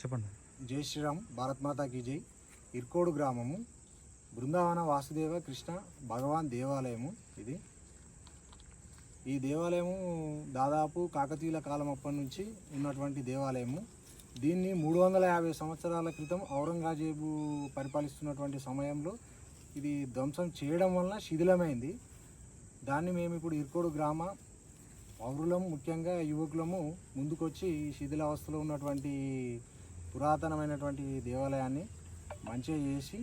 చెప్పండి. జై శ్రీరామ్ భారత్ మాతాకి జై. ఇర్కోడు గ్రామము బృందావన వాసుదేవ కృష్ణ భగవాన్ దేవాలయము ఇది. ఈ దేవాలయము దాదాపు కాకతీయుల కాలం అప్పటి నుంచి ఉన్నటువంటి దేవాలయము. దీన్ని మూడు వందల యాభై సంవత్సరాల క్రితం ఔరంగజేబు పరిపాలిస్తున్నటువంటి సమయంలో ఇది ధ్వంసం చేయడం వలన శిథిలమైంది. దాన్ని మేము ఇప్పుడు ఇర్కోడు గ్రామ పౌరులము ముఖ్యంగా యువకులము ముందుకొచ్చి ఈ శిథిలావస్థలో ఉన్నటువంటి పురాతనమైనటువంటి దేవాలయాన్ని మంచిగా చేసి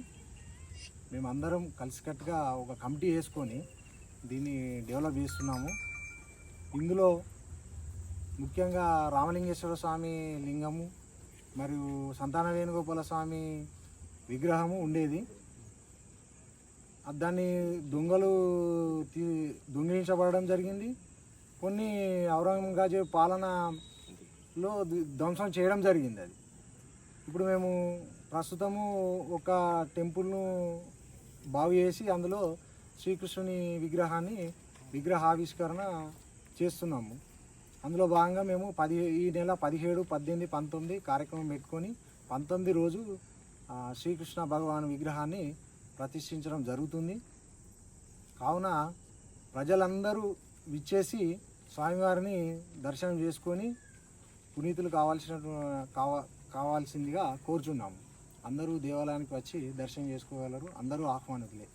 మేమందరం కలిసికట్టుగా ఒక కమిటీ వేసుకొని దీన్ని డెవలప్ చేస్తున్నాము. ఇందులో ముఖ్యంగా రామలింగేశ్వర స్వామి లింగము మరియు సంతాన వేణుగోపాల స్వామి విగ్రహము ఉండేది. దాన్ని దొంగలు తీ దొంగిలించబడడం జరిగింది. కొన్ని ఔరంగజేబు పాలనలో ధ్వంసం చేయడం జరిగింది అది. ఇప్పుడు మేము ప్రస్తుతము ఒక టెంపుల్ను బాగు చేసి అందులో శ్రీకృష్ణుని విగ్రహాన్ని విగ్రహావిష్కరణ చేస్తున్నాము. అందులో భాగంగా మేము పది ఈ నెల పదిహేడు పద్దెనిమిది పంతొమ్మిది కార్యక్రమం పెట్టుకొని పంతొమ్మిది రోజు శ్రీకృష్ణ భగవాన్ విగ్రహాన్ని ప్రతిష్ఠించడం జరుగుతుంది. కావున ప్రజలందరూ విచ్చేసి స్వామివారిని దర్శనం చేసుకొని పునీతులు కావాల్సిన కావా కావాల్సిందిగా కోరుచున్నాము. అందరూ దేవాలయానికి వచ్చి దర్శనం చేసుకోగలరు. అందరూ ఆహ్వానితులే.